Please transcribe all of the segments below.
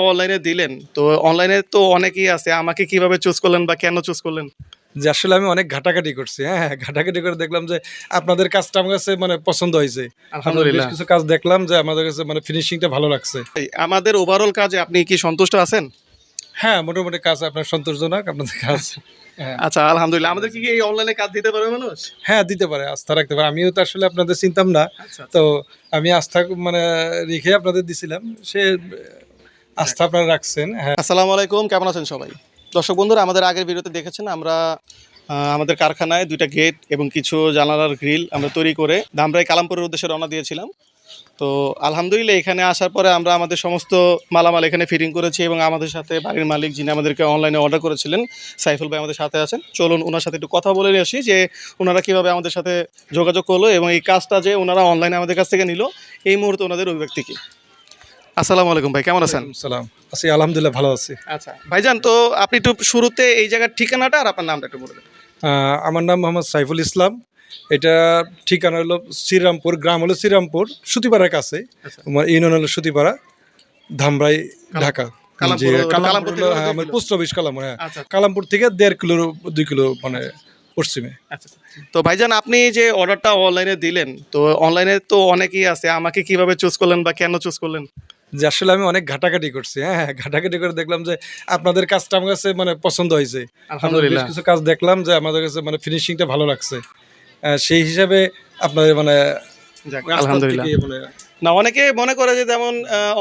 অনলাইনে দিলেন। তো অনলাইনে তো অনেকেই আছে আমাকে কীভাবে চুজ করলেন বা কেন চুজ করলেন? যে আসলে আমি অনেক ঘাটাঘাটি করছি হ্যাঁ হ্যাঁ, ঘাটাঘাটি করে দেখলাম যে আপনাদের কাজটা আমার কাছে মানে পছন্দ হয়েছে। আলহামদুলিল্লাহ। কিছু কাজ দেখলাম যে আমাদের কাছে মানে ফিনিশিংটা ভালো লাগছে। আমাদের ওভারঅল কাজে আপনি কি সন্তুষ্ট আছেন? হ্যাঁ মোটামুটি কাজ আপনার সন্তোষজনক আপনাদের কাজ হ্যাঁ। আচ্ছা আলহামদুলিল্লাহ। আমাদের কি এই অনলাইনে কাজ দিতে পারবে মানুষ? হ্যাঁ দিতে পারে আস্থা রাখতে পারে। আমিও তো আসলে আপনাদের চিনতাম না। আচ্ছা। তো আমি আস্থা মানে রেখে আপনাদের দিছিলাম। সে আস্থা আপনারা রাখছেন হ্যাঁ। আসসালামু আলাইকুম, কেমন আছেন সবাই? দর্শক বন্ধুরা, আমাদের আগের ভিডিওতে দেখেছেন আমরা আমাদের কারখানায় দুইটা গেট এবং কিছু জানালার গ্রিল আমরা তৈরি করে ধামরাই কালামপুরের উদ্দেশ্যে রওনা দিয়েছিলাম। তো আলহামদুলিল্লাহ, এখানে আসার পরে আমরা আমাদের সমস্ত মালামাল এখানে ফিটিং করেছি এবং আমাদের সাথে বাড়ির মালিক যিনি আমাদেরকে অনলাইনে অর্ডার করেছিলেন, সাইফুল ভাই আমাদের সাথে আছেন। চলুন ওনার সাথে একটু কথা বলে আসি যে ওনারা কীভাবে আমাদের সাথে যোগাযোগ করল এবং এই কাজটা যে ওনারা অনলাইনে আমাদের কাছ থেকে নিল, এই মুহূর্তে ওনাদের অভিব্যক্তি কি? আসসালামু আলাইকুম ভাই কেমন আছেন? সালাম। আছি আলহামদুলিল্লাহ ভালো আছি। আচ্ছা ভাইজান তো আপনি একটু শুরুতে এই জায়গার ঠিকানাটা আর আপনার নামটা একটু বলে দেন। আহ, আমার নাম মোহাম্মদ সাইফুল ইসলাম। এটা ঠিকানা হলো শ্রীরামপুর গ্রাম হলো শ্রীরামপুর সুতিপাড়ার কাছে। আচ্ছা। আমার ইউনিয়ন হলো সুতিপাড়া ধামরাই ঢাকা। দুই হ্যাঁ, পোস্ট অফিস কালামপুর হ্যাঁ। আচ্ছা। কালামপুর থেকে দেড় কিলো দুই কিলো মানে পশ্চিমে। আচ্ছা তো ভাইজান আপনি যে অর্ডারটা অনলাইনে দিলেন তো অনলাইনে তো অনেকেই আছে আমাকে কীভাবে চুজ করলেন বা কেন চুজ করলেন? যে আসলে আমি অনেক ঘাটাঘাটি করছি হ্যাঁ হ্যাঁ, ঘাটাঘাটি করে দেখলাম যে আপনাদের কাজটা আমার কাছে মানে পছন্দ হয়েছে। আলহামদুলিল্লাহ। কিছু কাজ দেখলাম যে আমাদের কাছে মানে ফিনিশিংটা ভালো লাগছে। সেই হিসাবে আপনাদের মানে আলহামদুলিল্লাহ। মানে না অনেকে মনে করে যে যেমন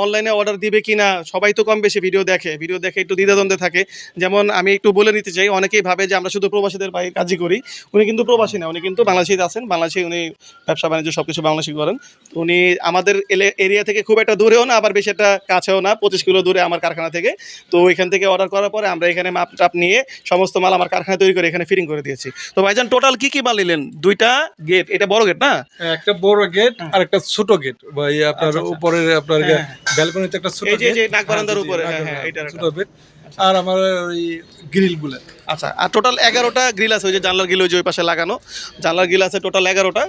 অনলাইনে অর্ডার দিবে কি না সবাই তো কম বেশি ভিডিও দেখে। ভিডিও দেখে একটু দ্বিধাদ্বন্দ্বে থাকে। যেমন আমি একটু বলে নিতে চাই অনেকেই ভাবে যে আমরা শুধু প্রবাসীদের বাইরে কাজই করি। উনি কিন্তু প্রবাসী না উনি কিন্তু বাংলাদেশিতে আছেন। বাংলাদেশে উনি ব্যবসা বাণিজ্য সব কিছু বাংলাদেশি করেন। উনি আমাদের এরিয়া থেকে খুব একটা দূরেও না আবার বেশি একটা কাছেও না পঁচিশ কিলো দূরে আমার কারখানা থেকে। তো ওইখান থেকে অর্ডার করার পরে আমরা এখানে মাপ টাপ নিয়ে সমস্ত মাল আমার কারখানায় তৈরি করে এখানে ফিটিং করে দিয়েছি। তো ভাইজান টোটাল কি কি মাল নিলেন? দুইটা গেট এটা বড় গেট না? একটা বড় গেট আর একটা ছোট গেট আপনার আচ্ছা, আচ্ছা। উপরে আপনার হ্যাঁ, ব্যালকনিতে একটা ছোট এই যে-। নাক বারান্দার হ্যাঁ, উপরে, হ্যাঁ, এটা একটা এইটার ছোট গেট আর আমার ওই গ্রিলগুলা। আচ্ছা আর টোটাল এগারোটা গ্রিল আছে ওই যে জানলার গ্রিল ওই যে ওই পাশে লাগানো। জানলার গ্রিল আছে টোটাল এগারোটা।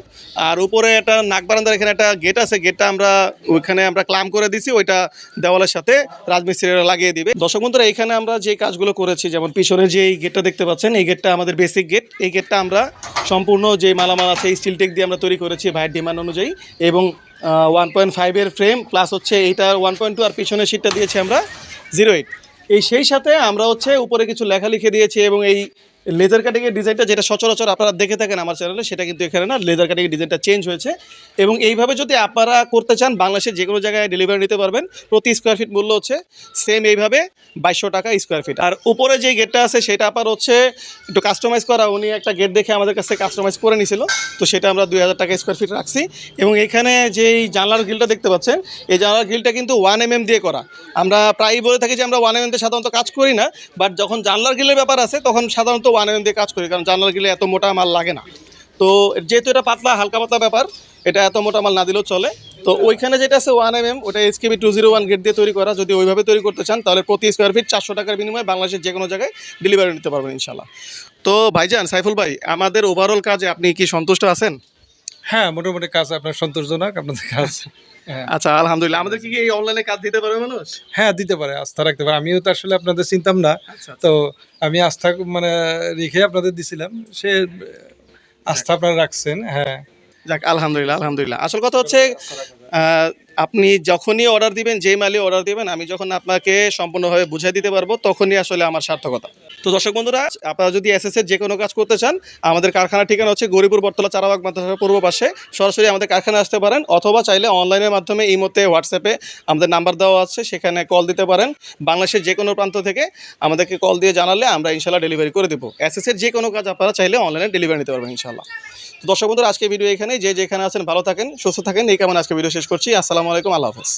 আর উপরে একটা নাক বারান্দার এখানে একটা গেট আছে গেটটা আমরা ওইখানে আমরা ক্লাম করে দিছি ওইটা দেওয়ালের সাথে রাজমিস্ত্রিরা লাগিয়ে দিবে। দর্শক বন্ধুরা এখানে আমরা যে কাজগুলো করেছি যেমন পিছনে যে এই গেটটা দেখতে পাচ্ছেন এই গেটটা আমাদের বেসিক গেট এই গেটটা আমরা সম্পূর্ণ যে মালামাল আছে স্টিল টেক দিয়ে আমরা তৈরি করেছি ভাইয়ের ডিমান্ড অনুযায়ী। এবং ওয়ান পয়েন্ট ফাইভের ফ্রেম প্লাস হচ্ছে এইটা ওয়ান পয়েন্ট টু আর পিছনের সিটটা দিয়েছি আমরা জিরো এইট এই সেই সাথে আমরা হচ্ছে উপরে কিছু লেখা লিখে দিয়েছি এবং এই লেজার কাটিংয়ের ডিজাইনটা যেটা সচরাচর আপনারা দেখে থাকেন আমার চ্যানেলে সেটা কিন্তু এখানে না লেজার কাটিংয়ের ডিজাইনটা চেঞ্জ হয়েছে। এবং এইভাবে যদি আপনারা করতে চান, বাংলাদেশের যে কোনো জায়গায় ডেলিভারি নিতে পারবেন, প্রতি স্কোয়ার ফিট মূল্য হচ্ছে সেম এইভাবে বাইশশো টাকা স্কোয়ার ফিট আর উপরে যে গেটটা আছে, সেটা আপনার হচ্ছে একটু কাস্টমাইজ করা। উনি একটা গেট দেখে আমাদের কাছ কাস্টমাইজ করে নিছিল। তো সেটা আমরা দুই হাজার টাকা স্কোয়ার ফিট রাখছি। এবং এখানে যেই জানলার গ্রিলটা দেখতে পাচ্ছেন, এই জানলার গ্রিলটা কিন্তু ওয়ান এম দিয়ে করা। আমরা প্রায়ই বলে থাকি যে আমরা ওয়ান এম সাধারণত কাজ করি না বাট যখন জানলার গ্রিলের ব্যাপার আছে, তখন সাধারণত ওয়ান দিয়ে কাজ করি, কারণ জানলার গেলে এত মোটা মাল লাগে না। তো যেহেতু এটা পাতলা, হালকা পাতলা ব্যাপার, এটা এত মোটা মাল না দিলেও চলে। তো ওইখানে যেটা আছে ওয়ান এম এম ওটা SKB two zero one gate দিয়ে তৈরি করা। যদি ওইভাবে তৈরি করতে চান, তাহলে প্রতি স্কোয়ার ফিট চারশো টাকার বিনিময়ে বাংলাদেশের যে কোনো জায়গায় ডেলিভারি নিতে পারবেন ইনশাল্লাহ তো ভাইজান, সাইফুল ভাই, আমাদের ওভারঅল কাজে আপনি কি সন্তুষ্ট আছেন? হ্যাঁ মোটামুটি কাজ আপনার সন্তোষজনক আপনাদের কাজ হ্যাঁ। আচ্ছা আলহামদুলিল্লাহ। আমাদের কি এই অনলাইনে কাজ দিতে পারবে মানুষ? হ্যাঁ দিতে পারে আস্থা রাখতে পারে। আমিও তো আসলে আপনাদের চিনতাম না। আচ্ছা তো আমি আস্থা মানে রেখে আপনাদের দিছিলাম। সে আস্থা আপনারা রাখছেন হ্যাঁ। যাক আলহামদুলিল্লাহ আলহামদুলিল্লাহ। আসল কথা হচ্ছে আপনি যখনই অর্ডার দিবেন যেই মালে অর্ডার দিবেন আমি যখন আপনাকে সম্পূর্ণভাবে বুঝিয়ে দিতে পারব তখনই আসলে আমার সার্থকতা। তো দর্শক বন্ধুরা আপনারা যদি এস এর যে কোনো কাজ করতে চান, আমাদের কারখানার ঠিকানা হচ্ছে গরিপুর বটতলা চারাবাগ মাদ্রাসার পূর্ব পাশে। সরাসরি আমাদের কারখানায় আসতে পারেন অথবা চাইলে অনলাইনের মাধ্যমে এই মধ্যে হোয়াটসঅ্যাপে আমাদের নাম্বার দেওয়া আছে, সেখানে কল দিতে পারেন। বাংলাদেশের যে কোনো প্রান্ত থেকে আমাদেরকে কল দিয়ে জানালে আমরা ইনশাল্লাহ ডেলিভারি করে দেবো। এস এর যে কোনো কাজ আপনারা চাইলে অনলাইনে ডেলিভারি নিতে পারবেন ইনশাল্লাহ তো দর্শক বন্ধুরা আজকে ভিডিও এখানে যে যেখানে আছেন ভালো থাকেন, সুস্থ থাকেন। এই কেমন আজকে ভিডিও শেষ করছি। আসসালামু আলাইকুম। আল্লাহ হাফেজ।